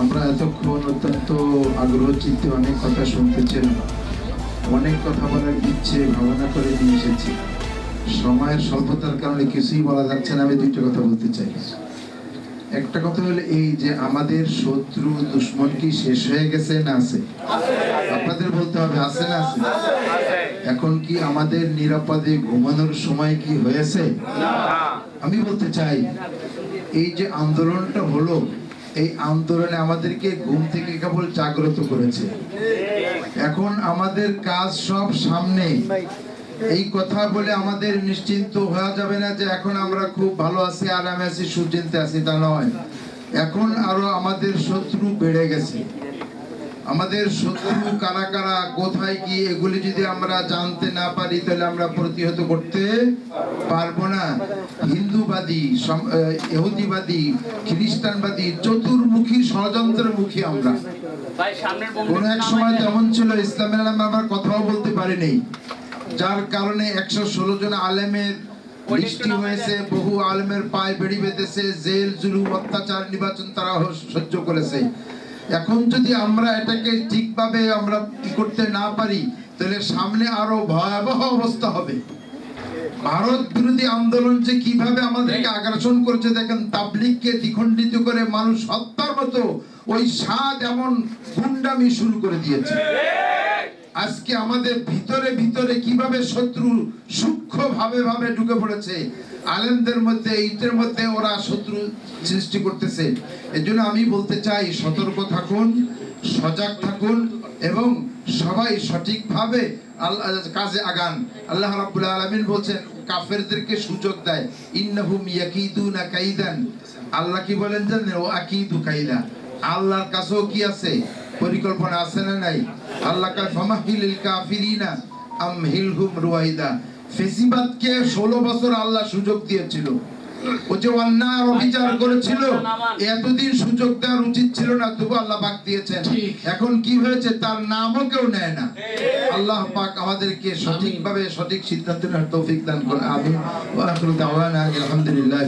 আমরা এতক্ষণ অত্যন্ত আগ্রহ চিত্তে অনেক কথা শুনতেছিলাম অনেক কথা বলার ইচ্ছে ভাবনা করে নিয়ে এসেছি। সময়ের স্বল্পতার কারণে কিছুই বলা যাচ্ছে না আমি দুইটা কথা বলতে চাই। একটা কথা হলো এই যে আমাদের শত্রু দুশ্মন কি শেষ হয়ে গেছে না আছে? আপনাদের বলতে হবে আছে না আছে? এখন কি আমাদের নিরাপদে ঘুমানোর সময় কি হয়েছে? আমি বলতে চাই এই যে আন্দোলনটা হলো এই আন্দোলনে আমাদেরকে ঘুম থেকে কেবল জাগ্রত করেছে। এখন আমাদের কাজ সব সামনে। এই কথা বলে আমাদের নিশ্চিন্ত হওয়া যাবে না যে এখন আমরা খুব ভালো আছি, আরামে আছি, সুচিন্তে আছি, তা নয়। এখন আরও আমাদের শত্রু বেড়ে গেছে। আমাদের শত্রু কারা কারা, কোথায় কি, এগুলি যদি আমরা জানতে না পারি, তাহলে আমরা প্রতিহত করতে পারব না। হিন্দুবাদী ইহুদিবাদী খ্রিস্টানবাদী চতুর্মুখী ষড়যন্ত্রমুখী আমরা। কোন এক সময় তেমন ছিল ইসলামের নামে আমার কথাও বলতে পারিনি। যার কারণে একশো ষোলো জন আলেমের বৃষ্টি হয়েছে বহু আলেমের পায়ে বেড়ি বেঁধেছে জেল জুলুম অত্যাচার নির্বাচন তারা সহ্য করেছে। এখন যদি আমরা এটাকে ঠিকভাবে আমরা করতে না পারি তাহলে সামনে আরও ভয়াবহ অবস্থা হবে। ভারত বিরোধী আন্দোলন যে কীভাবে আমাদেরকে আগ্রাসন করছে দেখেন তাবলিগকে দ্বিখণ্ডিত করে মানুষ হত্যার মতো ওই স্বাদ এমন গুন্ডামি শুরু করে দিয়েছে। আজকে আমাদের ভিতরে ভিতরে কীভাবে শত্রু সূক্ষ্ম ভাবে ভাবে ঢুকে পড়েছে আলেমদের মধ্যে ইটের মধ্যে ওরা শত্রু সৃষ্টি করতেছে। এজন্য আমি বলতে চাই সতর্ক থাকুন সজাগ থাকুন এবং সবাই সঠিকভাবে আল্লাহ কাজে আগান। আল্লাহ রাব্বুল আলামিন বলছেন, কাফেরদেরকে সুযোগ দেয়। ইন্নাহুম ইয়াকিদুনা কাইদান। আল্লাহ কি বলেন জানেন? ও আকিদু কাইদা। আল্লাহর কাছেও কি আছে? পরিকল্পনা আছে না নাই? আল্লাহ কাল ফামাহিলিল কাফিরিনা আমহিলহুম রুয়াইদা। ফেসিবাদকে 16 বছর আল্লাহ সুযোগ দিয়েছিল। ও যে অন্যায় অবিচার করেছিল এতদিন সুযোগ দেওয়ার উচিত ছিল না তবু আল্লাহ পাক দিয়েছেন। এখন কি হয়েছে তার নামও কেউ নেয় না। আল্লাহ পাক আমাদেরকে সঠিকভাবে সঠিক সিদ্ধান্ত নেওয়ার তৌফিক দান করে আমি আলহামদুলিল্লাহ